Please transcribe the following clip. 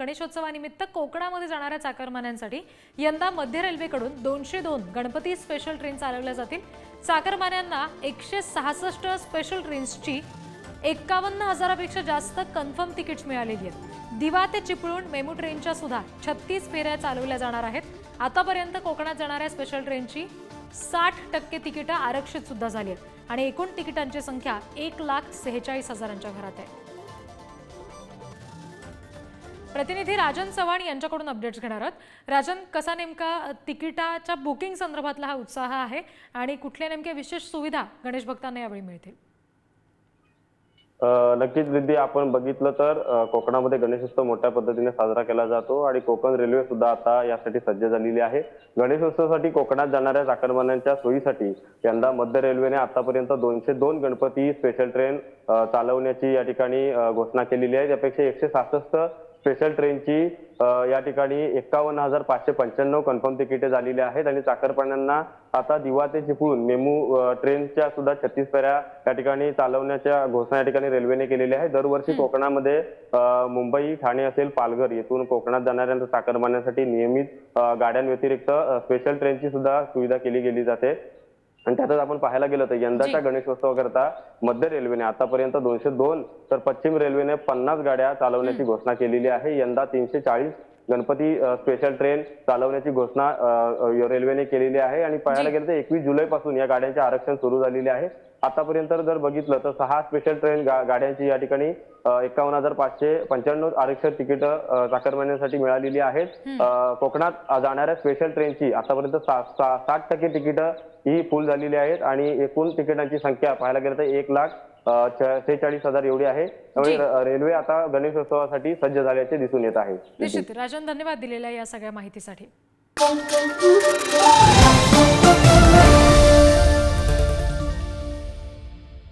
गणेशोत्सवानिमित्त कोकणामध्ये जाणाऱ्या चाकरमान्यांसाठी यंदा मध्य रेल्वेकडून दोनशे दोन गणपती स्पेशल ट्रेन चालवल्या जातील. चाकरमान्यांना एकशे सहासष्ट स्पेशल ट्रेन्सची एक्कावन्न हजारापेक्षा जास्त कन्फर्म तिकीट्स मिळालेली आहेत. दिवा ते चिपळूण मेमू ट्रेनच्या सुद्धा छत्तीस फेऱ्या चालवल्या जाणार आहेत. आतापर्यंत कोकणात जाणाऱ्या स्पेशल ट्रेनची साठ टक्के तिकीटं आरक्षित सुद्धा झाली आहेत. आणि एकूण तिकिटांची संख्या एक लाख सेहेचाळीस हजारांच्या घरात आहे. प्रतिनिधी राजन चव्हाण यांच्याकडून अपडेट्स घेणार आहोत. राजन कसा नेमका तिकिटाच्या बुकिंग संदर्भातला हा उत्साह आहे आणि कुठल्या नेमक्या विशेष सुविधा गणेश भक्तांना यावेळी मिळतील? नक्कीच दिदी आपण बघितलं तर कोकणामध्ये गणेशोत्सव मोठ्या पद्धतीने साजरा केला जातो आणि कोकण रेल्वे सुद्धा आता यासाठी सज्ज झालेली आहे. गणेशोत्सवासाठी कोकणात जाणाऱ्या चाकरमान्यांच्या सोयीसाठी यंदा मध्य रेल्वेने आतापर्यंत दोनशे दोन गणपती स्पेशल ट्रेन चालवण्याची या ठिकाणी घोषणा केलेली आहे. त्यापेक्षा एकशे सहासष्ट स्पेशल ट्रेनची या ठिकाणी एकावन्न हजार पाचशे पंच्याण्णव कन्फर्म तिकिटे झालेली आहेत आणि चाकरमान्यांना आता दिवा ते चिपळूण मेमू ट्रेनच्या सुद्धा छत्तीस फेऱ्या या ठिकाणी चालवण्याच्या घोषणा या ठिकाणी रेल्वेने केलेली आहे दरवर्षी कोकणामध्ये मुंबई ठाणे असेल पालघर येथून कोकणात जाणाऱ्या चाकरमान्यांसाठी नियमित गाड्यांव्यतिरिक्त स्पेशल ट्रेनची सुद्धा सुविधा केली गेली जाते. आणि त्यातच आपण पाहायला गेलं तर यंदाच्या गणेशोत्सवाकरता मध्य रेल्वेने आतापर्यंत दोनशे दोन तर पश्चिम रेल्वेने पन्नास गाड्या चालवण्याची घोषणा केलेली आहे. यंदा तीनशे चाळीस गणपती स्पेशल ट्रेन चालवण्याची घोषणा रेल्वेने केलेली आहे आणि पाहायला गेलं तर एकवीस जुलै पासून या गाड्यांचे आरक्षण सुरू झालेले आहे. आतापर्यंत जर बघितलं तर सहा स्पेशल ट्रेन गा- गाड्यांची या ठिकाणी एकावन्न हजार पाचशे पंच्याण्णव आरक्षण तिकीट चाकरमान्यांसाठी मिळालेली आहेत. कोकणात जाणाऱ्या स्पेशल ट्रेनची आतापर्यंत साठ टक्के तिकीटं ही फुल झालेली आहेत आणि एकूण तिकिटांची संख्या पाहायला गेलं तर एक लाख सेहेचाळीस हजार एवढी आहे. त्यामुळे रेल्वे आता गणेशोत्सवासाठी सज्ज झाल्याचे दिसून येत आहे. निश्चित. राजन धन्यवाद दिलेल्या या सगळ्या माहितीसाठी.